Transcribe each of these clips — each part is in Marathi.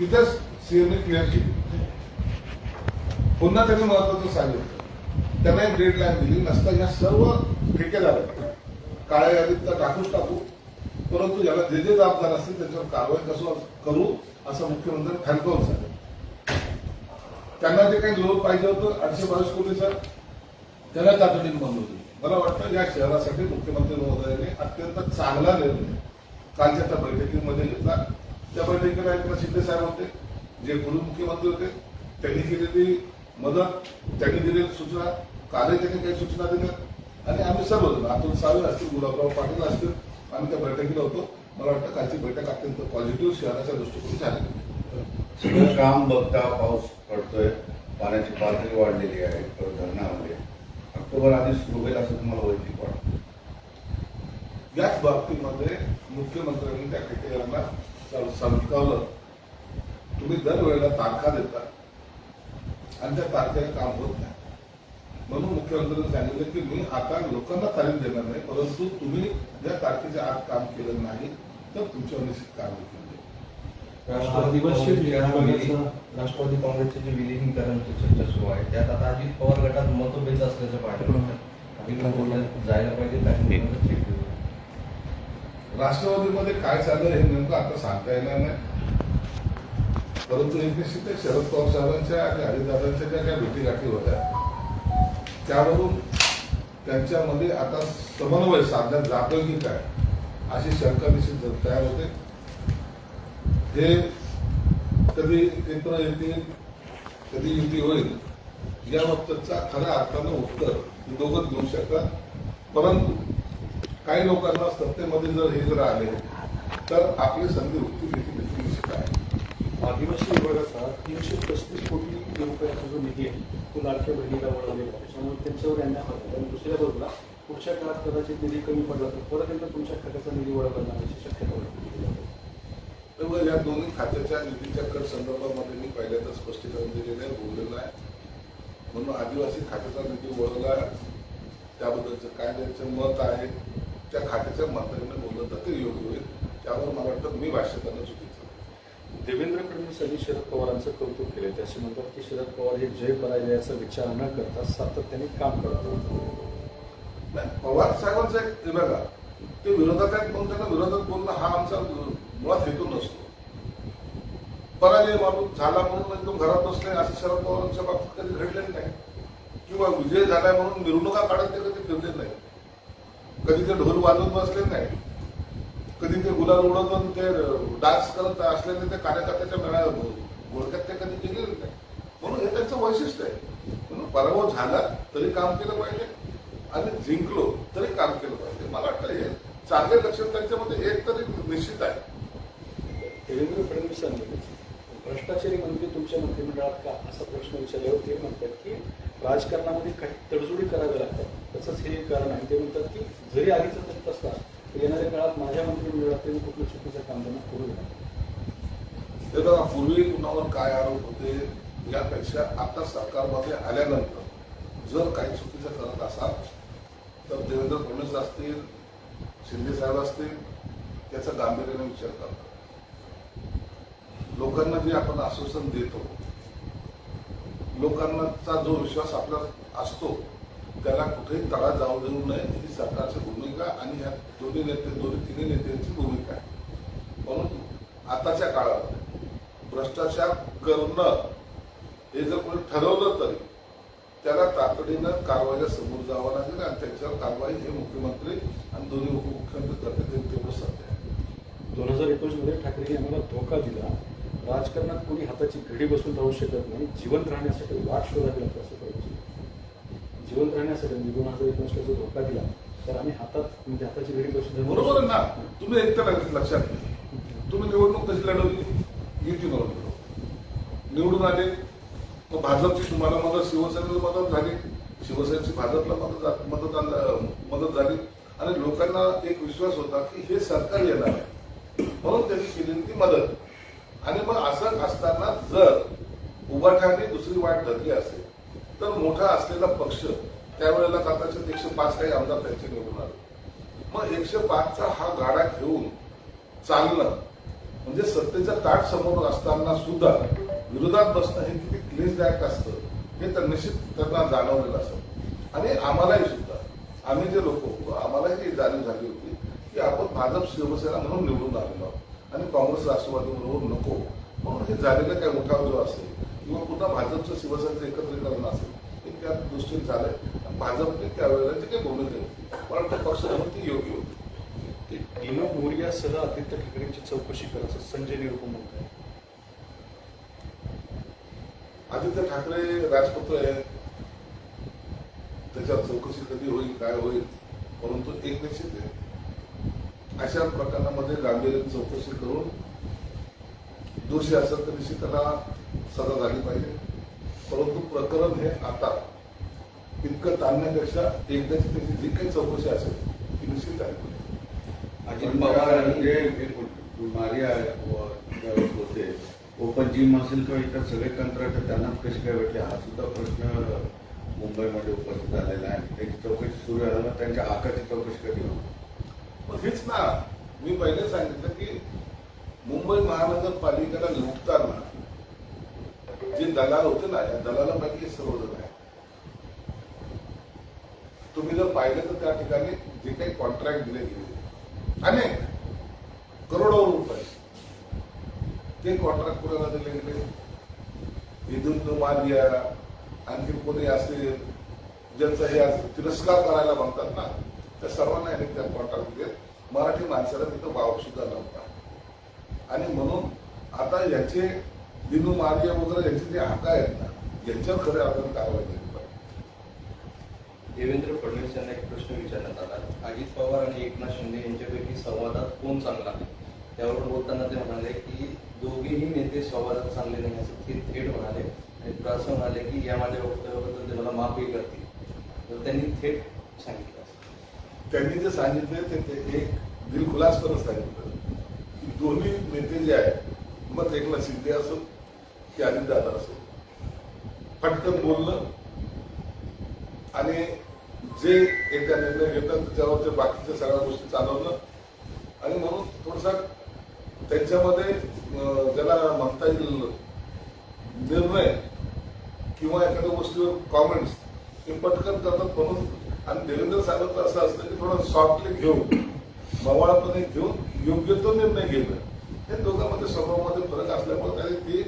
तिथेच सीएमने क्लिअर केली. पुन्हा त्यांनी महत्वाचं सांगितलं. त्यांना एक डेडलाईन दिली. नसता या सर्व ठेकेदार काळ्या यादीत तर टाकूच टाकू. परंतु याला जे जे जबाबदार असतील त्याच्यावर कारवाई कसं करू असं मुख्यमंत्री ठणकावून सांगितलं. त्यांना जे काही लोन पाहिजे होतं आठशे बावीस कोटीचं त्याला तातडीने दिली मला वाटतं या शहरासाठी मुख्यमंत्री महोदयांनी अत्यंत चांगला निर्णय कालच्या त्या बैठकीमध्ये घेतला. त्या बैठकीला एकनाथ शिंदे साहेब होते जे पूर्व मुख्यमंत्री होते त्यांनी केलेली मदत त्यांनी दिलेली सूचना कालही त्यांनी काही सूचना दिल्या. आणि आम्ही सर्वजण अतुल सावे असतील गुलाबराव पाटील असतील आम्ही त्या बैठकीला होतो. मला वाटतं कालची बैठक अत्यंत पॉझिटिव्ह शहराच्या दृष्टिकोन झाली सगळं काम बघता पाऊस पडतोय पाण्याची पातळी वाढलेली आहे धरणामध्ये ऑक्टोबर आधी सुरू होईल असं तुम्हाला वैयक्तिक वाटतं? याच बाबतीमध्ये मुख्यमंत्र्यांनी त्या ठेकेदारांना स- समजावलं तुम्ही दरवेळेला तारखा देता. आणि त्या तारखेला काम होत नाही. म्हणून मुख्यमंत्र्यांनी सांगितलं की मी आता लोकांना तारीख देणार नाही परंतु तुम्ही ज्या तारखेच्या आत काम केलं नाही तर तुमच्यावर निश्चित कारवाई केली. राष्ट्रवादी काँग्रेसचे जे विलिनीकरणची चर्चा सुरू आहे. त्यात आता अजित पवार गटात मतभेद असल्याचं पाहिलं लोक बोलतात जायला पाहिजे आहे. राष्ट्रवादीमध्ये काय चाललं हे नेमकं आता सांगता येणार नाही परंतु एक निश्चित शरद पवार साहेबांच्या आणि हरिदादांच्या ज्या काही भेटीगाठी होत्या त्यावरून त्यांच्यामध्ये आता समन्वय साधण्यात जातोय की काय अशी शंका निश्चित जर तयार होते हे कधी एकत्र येतील कधी युती होईल या बाबतचा खऱ्या अर्थानं उत्तर हे दोघं देऊ शकतात परंतु काही लोकांना सत्तेमध्ये जर हे जर आले तर आपली संधी उत्ती देखील निश्चित आहे. आदिवासी विभागाचा तीनशे पस्तीस कोटी रुपयाचा जो निधी आहे तो लाडक्या बहिणीला वळवलेला आहे. त्याच्यामुळे त्यांच्यावर अन्याय होतो आणि दुसऱ्या बाजूला पुढच्या काळात कदाचित निधी कमी पडला तर परत एकदा तुमच्या खात्याचा निधी वळवला जाण्याची शक्यता त्यामुळे या दोन्ही खात्याच्या निधीच्या कट संदर्भामध्ये मी पहिल्यांदा स्पष्टीकरण दिलेलं आहे बोललेलं आहे. म्हणून आदिवासी खात्याचा निधी वळवला त्याबद्दलचं काय त्यांचं मत आहे त्या खात्याच्या मंत्र्यांनी बोललं तर ते योग्य होईल त्यावर मला वाटतं मी भाष्य करणं चुकीचं. देवेंद्र फडणवीसांनी शरद पवारांचं कौतुक केले. ते असे म्हणतात की शरद पवार हे जय पराजयाचा विचार न करता सातत्याने काम करतात नाही, पवार साहेबांचा एक बघा ते विरोधात आहेत म्हणून त्यांना विरोधात बोलणं हा आमचा मुळात हेतू नसतो. पराजय माणूस झाला म्हणून एकदम घरात बसले असं शरद पवारांच्या बाबतीत कधी घडलेलं नाही. किंवा विजय झालाय म्हणून मिरवणुका काढत ते कधी फिरले नाही. कधी ते ढोल वाजवत बसले नाही कधी ते गुलाल उडवून ते डान्स करत असलेले ते कार्यकर्त्याच्या मेळा बोलतात ते कधी केलेलं नाही. म्हणून हे त्यांचं वैशिष्ट्य आहे. म्हणून पराभव झाला तरी काम केलं पाहिजे आणि जिंकलो तरी काम केलं पाहिजे. मला वाटतं हे चांगले लक्षण त्यांच्यामध्ये एक तरी निश्चित आहे. देवेंद्र फडणवीसांनी भ्रष्टाचारी मंत्री तुमच्या मंत्रिमंडळात का? असा प्रश्न विचारल्यावर ते म्हणतात की राजकारणामध्ये काही तडजोडी कराव्या लागतात. तसंच हे कारण आहे. ते म्हणतात की जरी आधीचं तसंच असला तर येणाऱ्या काळात माझ्या मंत्रिमंडळात त्यांनी कुठलं चुकीचं काम त्यांना करू देणार ते पूर्वी कुणावर काय आरोप होते यापेक्षा आता सरकारमध्ये आल्यानंतर जर काही चुकीचं करत असाल तर देवेंद्र फडणवीस असतील शिंदे साहेब असतील त्याचा गांभीर्याने विचार करतात लोकांना जे आपण आश्वासन देतो लोकांचा जो विश्वास आपला असतो त्याला कुठेही तळा जाऊ देऊ नये ही सरकारची भूमिका आणि ह्या दोन्ही नेते दोन्ही तिन्ही नेत्यांची भूमिका आहे. म्हणून आताच्या काळात भ्रष्टाचार करणं हे जर कोणी ठरवलं तरी त्याला तातडीनं कारवाईला समोर जावं लागेल आणि त्याच्यावर कारवाई हे मुख्यमंत्री आणि दोन्ही उपमुख्यमंत्री करतील ते तेवढं सत्य आहे. दोन हजार एकोणीसमध्ये ठाकरे यांना धोका दिला. राजकारणात कोणी हाताची घडी बसून राहू शकत नाही जिवंत राहण्यासाठी वाट शोधावी लागते असं पाहिजे जिवंत राहण्यासाठी म्हणजे दोन हजार एकोणीसला जो धोका दिला तर आम्ही हातात म्हणजे हाताची घडी बसून बरोबर ना. तुम्ही एक तर लक्षात तुम्ही निवडणूक कशी लढवली? युती म्हणून निवडून आले मग भाजपची तुम्हाला मदत शिवसेनेला मदत झाली. शिवसेनेची भाजपला मदत मदत मदत झाली. आणि लोकांना एक विश्वास होता की हे सरकार येणार आहे. म्हणून त्यांनी केलेली ती मदत. आणि मग असं असताना जर उभाठ्याने दुसरी वाट धरली असेल तर मोठा असलेला पक्ष त्यावेळेला कदाचित एकशे पाच काही आमदार त्यांचे निवडून आले. मग एकशे पाचचा हा गाडा घेऊन चालणं म्हणजे सत्तेचा ताट समोर असताना सुद्धा विरोधात बसणं हे किती क्लेशदायक असतं हे तर निश्चित त्यांना जाणवलेलं असतं. आणि आम्हालाही सुद्धा आम्ही जे लोक होतो आम्हालाही ती जाणीव झाली होती की आपण भाजप शिवसेना म्हणून निवडून आलेलो आहोत. आणि काँग्रेस राष्ट्रवादी बरोबर नको. म्हणून हे झालेलं काय उठाव जो असेल किंवा पुन्हा भाजपचं शिवसेनेचं एकत्रीकरण असेल हे त्या दृष्टीने झालंय. आणि भाजपने त्यावेळेला जी काही भूमिका होती पण त्या पक्ष ती योग्य होती. ते दिनो मोरियासह आदित्य ठाकरेंची चौकशी करायचं संजय निरुपम म्हणत आहे आदित्य ठाकरे राजपुत्र आहे त्याच्यावर चौकशी कधी होईल काय होईल परंतु एक निश्चित आहे. अशा प्रकरणामध्ये गांभीर्य चौकशी करून दोषी असेल तर निश्चित त्याला सजा झाली पाहिजे. परंतु प्रकरण हे आता इतकं ताणण्यापेक्षा एकदाची त्याची जी काही चौकशी असेल ती निश्चित झाली पाहिजे अजित पवार आणि जे मारिया होते. ओपन जिम असेल किंवा इतर सगळे कंत्राट त्यांना कसे काय भेटले हा सुद्धा प्रश्न मुंबईमध्ये उपस्थित झालेला आहे. त्याची चौकशी सुरू झाल्यावर त्यांच्या आकाची चौकशी कधी होणार? पण हेच ना. मी पहिले सांगितलं की मुंबई महानगरपालिकेला लुटताना जे दलाल होते ना या दलालापैकी सर्वजण आहे. तुम्ही जर पाहिलं तर त्या ठिकाणी जे काही कॉन्ट्रॅक्ट दिले गेले अनेक करोडो रुपये ते कॉन्ट्रॅक्ट कोणाला दिले गेले? इथून मारिया आणखी कोणी असेल ज्यांचा हे तिरस्कार करायला म्हणतात ना त्या सर्वांना यांनी त्या कॉन्ट्रॅक्ट होते मराठी माणसाला तिथं वाव सुद्धा नव्हता. आणि म्हणून आता याचे दिनू मार्गे वगैरे याचे जे हात आहेत ना यांच्यावर खरं आपण कारवाई केली देवेंद्र फडणवीस यांना एक प्रश्न विचारण्यात आला. अजित पवार आणि एकनाथ शिंदे यांच्यापैकी संवादात कोण चांगला? आहे त्यावर बोलताना ते म्हणाले की दोघेही नेते संवादात चांगले नाही असं ते थेट म्हणाले. आणि असं म्हणाले की या माझ्या वक्तव्याबद्दल ते मला माफही करतील. तर त्यांनी थेट सांगितलं. त्यांनी जे सांगितले ते एक दिलखुलासपणे सांगितलं. की दोन्ही नेते जे आहेत मग एकला शिंदे असो की दादा असो. पटकन बोललं आणि जे एकदा निर्णय घेतात त्याच्यावर ते बाकीच्या सगळ्या गोष्टी चालवलं आणि म्हणून थोडसा त्यांच्यामध्ये ज्याला म्हणता येईल निर्णय किंवा एखाद्या गोष्टीवर कॉमेंट्स हे पटकन करतात म्हणून आणि देवेंद्र साहेबांचं असं असतं की थोडं सॉफ्टली घेऊन मवाळपणे घेऊन योग्य तो निर्णय घेणं हे दोघांमध्ये स्वभावामध्ये फरक असल्यामुळे त्यांनी ते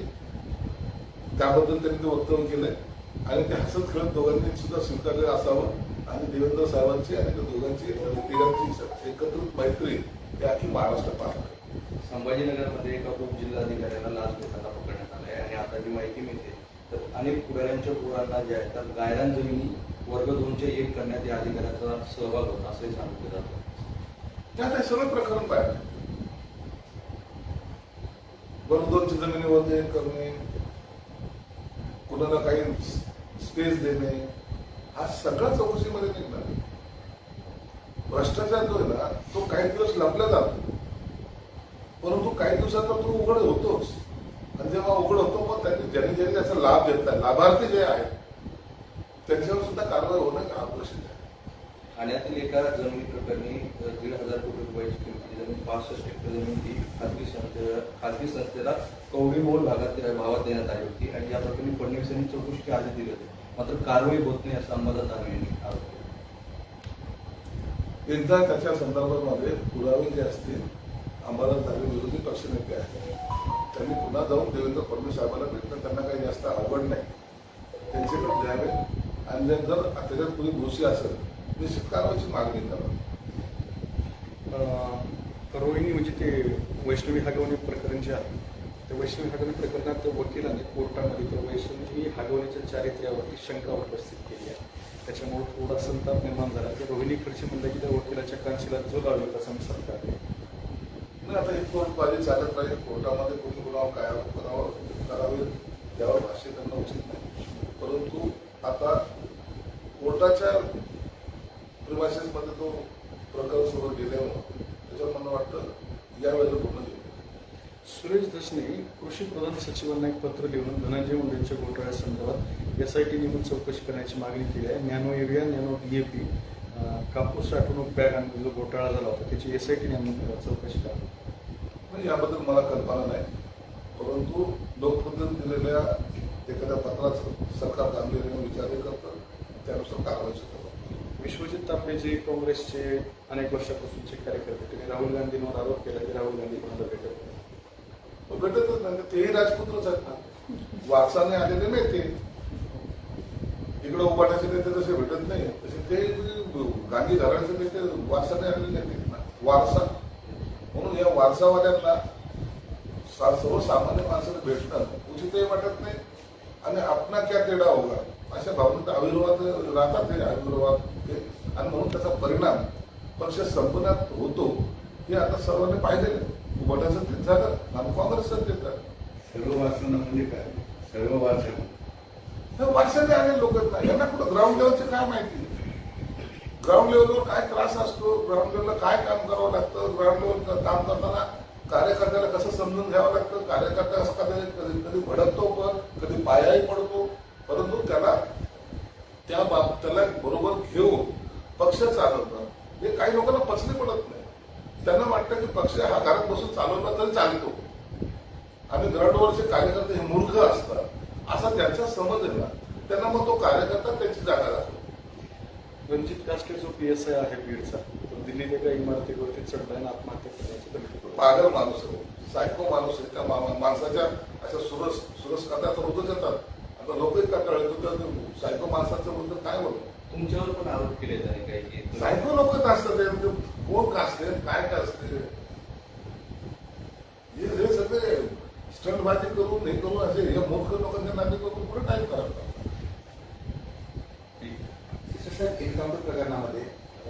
त्याबद्दल त्यांनी ते वक्तव्य केलंय. आणि ते हसत खेळत दोघांनी सुद्धा स्वीकारलेलं असावं. आणि देवेंद्र साहेबांची आणि त्या दोघांची म्हणजे तिघांची एकत्रित मैत्री ते अख्खी महाराष्ट्र पाहणार. संभाजीनगरमध्ये एका उपजिल्हाधिकाऱ्याला लाच घेताना पकडण्यात आलंय. आणि आता जी माहिती मिळते. तर अनेक पुढाऱ्यांच्या पुरांना ज्या आहेत तर गायरान जमिनी वर्ग दोनच्या एक करण्यात या अधिकाऱ्याचा सहभाग होता असंही सांगितलं जातं. त्यात हे सगळं प्रकरण पाहिजे बरोदरची जमिनीवर हे करणे कुणाला काही स्पेस देणे हा सगळा चौकशीमध्ये निघणार. भ्रष्टाचार जो आहे ना तो काही दिवस लपला जातो. परंतु काही दिवसाचा तो उघड होतोच. आणि जेव्हा उघड होतो मग त्यांनी ज्यांनी ज्यांनी त्याचा लाभ घेतला लाभार्थी जे आहेत त्यांच्यावर सुद्धा कारवाई होणं अपेक्षित आहे. ठाण्यातील एका जमिनी प्रकरणी दीड हजार कोटी रुपयाची किमतीची जमीन पासष्ट हेक्टर जमीन ही खाजगी संस्थे खाजगी संस्थेला कवडीमोल भागात भावात देण्यात आली होती आणि या प्रकरणी फडणवीस यांनी चौकशीची आदेश दिले होते. मात्र कारवाई होत नाही असं अंबादास दानवे यांनी आरोप एकदा त्याच्या संदर्भामध्ये पुरावे जे असतील आम्हाला झाले विरोधी पक्षनेते आहेत. त्यांनी पुन्हा जाऊन देवेंद्र फडणवीस साहेबांना भेटणं त्यांना काही जास्त आवड नाही. त्यांच्याकडे द्यावे. आणि जर जर त्याच्यात कोणी दोषी असेल निश्चित कारवाईची मागणी करावी अं, रोहिणी म्हणजे ते वैष्णवी हगवणे प्रकरण जे आहे त्या वैष्णवी हगवणे प्रकरणात वकिलाने कोर्टामध्ये त्या वैष्णवी हगवण्याच्या चारित्र्यावरती शंका उपस्थित केली आहे. त्याच्यामुळे थोडा संताप निर्माण झाला. की रोहिणी खर्चे म्हणलं की त्या वकिलाच्या कानशिला जो लावला तसा मी सरकार नाही आता ही कोर्टबाजी चालत राहील कोर्टामध्ये कोणी गुन्हा काय करावं करावे त्यावर भाष्य करणं उचित नाही. परंतु आता कोर्टाच्या प्रिमायसेसमध्ये तो प्रकरण सुरू गेल्यामुळं त्याच्यावर मला वाटतं यावेळेला पूर्ण सुरेश दसने कृषी प्रधान सचिवांना एक पत्र लिहून धनंजय मुंडेंच्या घोटाळ्यासंदर्भात एस आय टी नेमून चौकशी करण्याची मागणी केली आहे. नॅनो युरिया नॅनो डीएपी कापूस साठवणूक बॅग आणि जो घोटाळा झाला होता त्याची एस आय टी नेमून चौकशी करा नाही याबद्दल मला कल्पना नाही परंतु लोकप्रतिनिधी दिलेल्या एखाद्या पत्राचं सरकार गांभीर्याने विचार करतं. त्यानुसार कारवाई सुद्धा विश्वजित तांबे जे काँग्रेसचे अनेक वर्षापासूनचे कार्यकर्ते त्यांनी राहुल गांधींवर आरोप केला की राहुल गांधी कोणाला भेटत नाही. भेटतच नाही तेही राजपुत्रच आहेत ना. वारसाने आलेले नाही ते. इकडे उभाटाचे नेते तसे भेटत नाही. तसे ते गांधी घराण्याचे नेते वारसाने आलेले नेते ना वारसा. म्हणून या वारसावाल्यांना सा- सर्वसामान्य माणसाने भेटणं उचितही वाटत नाही आणि आपला क्या तेढा होगा अशा भावनेत आविर्भावात राहतात ते आविर्भावात ते आणि म्हणून त्याचा परिणाम पक्ष संपण्यात होतो हे आता सर्वांनी पाहिजे उभाटाचं तेच झालं आणि काँग्रेसचं तेच झालं सर्व वाचणं म्हणजे काय? सर्व वाचन हे वर्षाने आले लोक यांना कुठं ग्राउंड लेवलचं काय माहिती? ग्राउंड लेवलवर काय त्रास असतो ग्राउंड लेवलला काय काम करावं लागतं ग्राउंड लेवल काम करताना कार्यकर्त्याला कसं समजून घ्यावं लागतं? कार्यकर्ता असं कधी कधी कधी भडकतो पण कधी पायाही पडतो परंतु त्याला त्या बाब त्याला बरोबर घेऊन पक्ष चालवतं हे काही लोकांना पचली पडत नाही. त्यांना वाटतं की पक्ष हा घरात बसून चालवला तरी चालतो. आणि ग्राउंडवरचे कार्यकर्ते हे मूर्ख असतात. असा त्यांचा समज आहे ना त्यांना मग तो कार्यकर्ता त्याची जागा लागतो. रणजित कास्टे जो पी एस आय आहे बीडचा तो दिल्लीत एका इमारतीवरती चढला आणि आत्महत्या करण्याची. पागल माणूस आहे सायको माणूस आहे त्या माणसाच्या अशा सुरस सुरस कथा तर होतच येतात. आता लोकही कंटाळले तर सायको माणसाचं म्हणतो काय बोलतो तुमच्यावर पण आरोप केले त्याने काही की सायको लोकच असतात ते? म्हणजे कोण का असते? काय का असते? हे हे सगळे स्टंटबाजी करून हे करून असे हे मूर्ख लोकांच्या नाते करून पुढे टाईप करायला सर एन्काउंटर प्रकरणामध्ये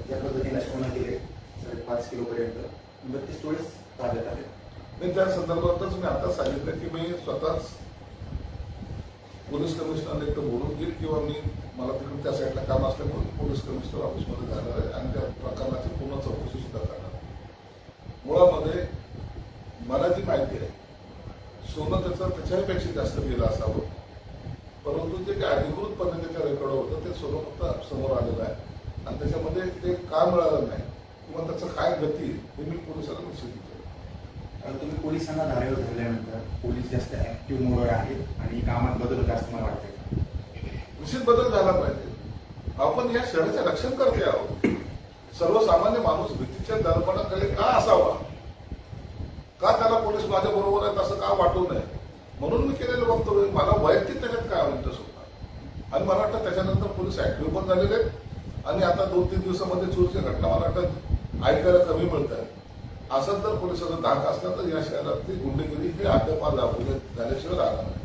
ज्या पद्धतीने सोनं गेले साडेपाच किलोपर्यंत बत्तीस तोळेच ताब्यात आले. त्या संदर्भातच मी आता सांगितलं की मी स्वतःच पोलीस कमिशनर एक बोलून घेईल किंवा मी मला तिकडून त्या साईडला काम असल्यामुळे पोलीस कमिशनर ऑफिसमध्ये जाणार आहे आणि त्या प्रकरणाची पूर्ण चौकशी सुद्धा करणार मुळामध्ये मला जी माहिती आहे सोनं त्याचं त्याच्यापेक्षा जास्त गेलं असावं परंतु जे काही अधिकृतपणे त्याच्या रेकॉर्ड होतं ते सोनं फक्त समोर आलेलं आहे. आणि त्याच्यामध्ये ते का मिळालं नाही किंवा त्याचं काय गती आहे, हे मी पोलिसांना निश्चित तुम्ही पोलिसांना धारेवर धरल्यानंतर पोलीस जास्त ऍक्टिव्ह मोडवर आहेत आणि कामात बदल होत असं मला वाटतंय निश्चित बदल झाला पाहिजे. आपण या शहराचे रक्षण करते आहोत. सर्वसामान्य माणूस भीतीच्या दर्पणाकडे का असावा? का त्याला पोलीस माझ्या बरोबर आहेत असं का वाटू नये? म्हणून मी केलेलं वक्तव्य मला वैयक्तिक त्याच्यात काय इंटरेस्ट होता आणि मला वाटतं त्याच्यानंतर पोलीस ऍक्टिव्ह पण झालेले आहेत. आणि आता दोन तीन दिवसामध्ये चोरीच्या घटना मला वाटतं ऐकायला कमी मिळत आहे असं तर पोलिसाचा धाक असला तर या शहरातली गुंडगिरी ही दाखवले झाल्याशिवाय राहणार नाही.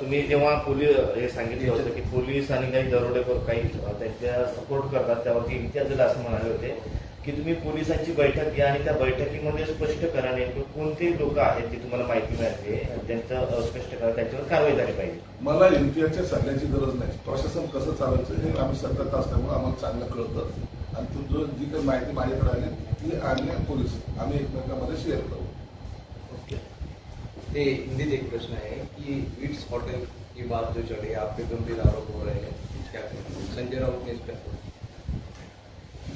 तुम्ही जेव्हा पोलीस हे सांगितले होते की पोलीस आणि काही दरोडेखोर काही त्यांच्या सपोर्ट करतात त्यावरती इम्तियाज दिला असं म्हणाले होते. की तुम्ही पोलिसांची बैठक घ्या आणि त्या बैठकीमध्ये स्पष्ट करा नेमकं कोणते लोक आहेत जी तुम्हाला माहिती मिळाली त्यांचं स्पष्ट करा त्यांच्यावर कारवाई झाली पाहिजे. मला इम्तियाजच्या सांगण्याची गरज नाही. प्रशासन कसं चालायचं हे आम्ही सतत असल्यामुळे आम्हाला चांगलं कळतं. आणि ती जो जी काही माहिती माझ्याकडे आली ती आणि पोलीस आम्ही एकमेकांमध्ये शेअर करू. ते हिंदीत एक प्रश्न है कि इट्स होटल की बात जो चली आप पे गंभीर आरोप हो रहे हैं संजय राउत ने इस पर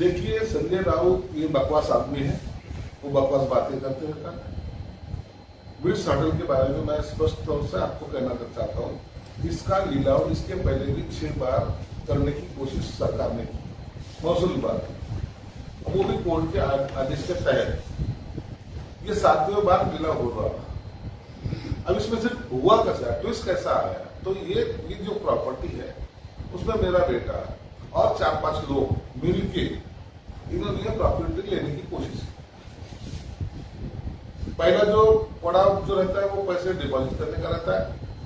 देखिए, संजय राउत ये बकवास आदमी है। वो बकवास बातें करते रहता है विट्स होटल के बारे में मैं स्पष्ट तौर से आपको कहना चाहता हूँ, इसका लिलाव इसके पहले भी छह बार करने की कोशिश सरकार ने की। महसूल विभाग वो भी कोर्ट के आदेश के तहत। ये सातवें बार लिलाव हो रहा था। अब इसमें से हुआ कैसा ट्विस्ट कैसा आया? तो ये ये जो प्रॉपर्टी है, उसमें मेरा बेटा और चार पाँच लोग मिलके इन्होंने ये प्रॉपर्टी लेने की कोशिश। की पहला जो पड़ाव जो रहता है, वो पैसे डिपॉजिट करने का रहता है,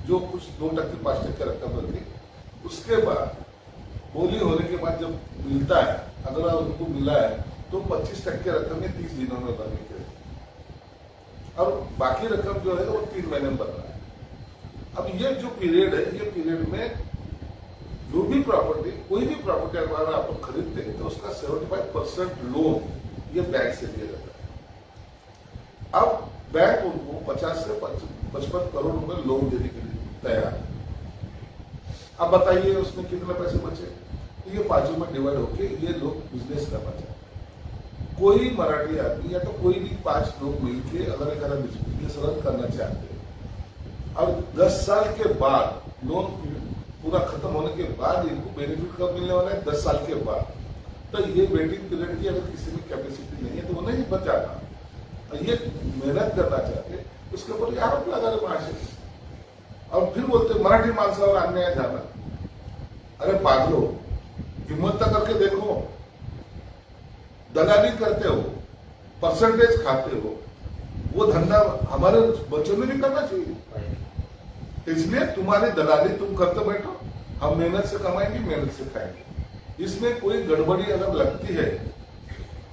जो कुछ दो टक्के, पाँच टक्के रकम रहती है। उसके बाद बोली होने के बाद जब मिलता है अगर उनको मिला है तो पच्चीस टक्के रकम ये तीस दिनों में भरनी चाहिए और बाकी रकम जो है, वो तीन महीने में बन रहा है। अब ये जो पीरियड है, ये पीरियड में जो भी प्रॉपर्टी कोई भी प्रॉपर्टी अगर आप लोग खरीदते हैं तो उसका सेवेंटी फाइव परसेंट लोन ये बैंक से दिया जाता है। अब बैंक उनको पचास से पचपन करोड़ रुपए लोन देने के लिए तैयार है। अब बताइए उसमें कितने पैसे बचे? तो ये पाँचों में डिवाइड होके ये लोग बिज़नेस करना चाहते कोई मराठी आदमी या तो कोई भी पाँच लोग मिलके अगर एक बिज़नेस रन करना चाहते अब दस साल के बाद लोन पूरा खत्म होने के बाद इनको बेनिफिट कब मिलने वाला है? दस साल के बाद। तो ये वेटिंग पीरियड की अगर किसी में कैपेसिटी नहीं है तो वो नहीं बच जाता। और ये मेहनत करना चाहते उसके ऊपर आरोप लगा रहे महाशय और फिर बोलते मराठी माणसावर अन्याय झाला अरे पागलो, हिम्मत तो करके देखो। दलाली करते हो परसेंटेज खाते हो। वो धंधा हमारे बच्चों ने भी करना चाहिए। इसलिए तुम्हारी दलाली तुम करते बैठो। हम मेहनत से कमाएँगे, मेहनत से खाएँगे। इसमें कोई गड़बड़ी अगर लगती है,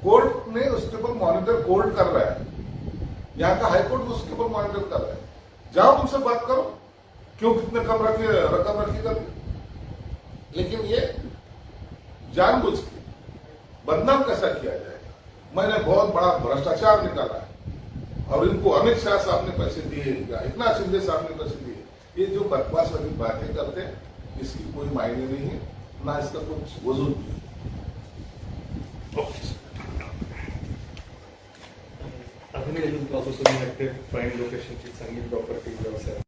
कोर्ट ने उसके ऊपर मॉनिटर कोर्ट कर रहा है। यहाँ का हाईकोर्ट उसके ऊपर मॉनिटर कर रहा है। जाओ उनसे बात करो, क्यों कितने कम रखे, रकम रखी कर लेकिन ये जानबूझ के बदनाम कैसा किया जाएगा मैंने बहुत बड़ा भ्रष्टाचार निकाला है। और इनको अमित शाह साहब ने पैसे दिए, इतना शिंदे साहब ने पैसे दिए। ये जो बकवास वाली बातें करते हैं, इसकी कोई मायने नहीं है, ना इसका कुछ वजूद नहीं तुम्ही ऍक्टिव्ह प्राईम लोकेशनची चांगली प्रॉपर्टी व्यवसाय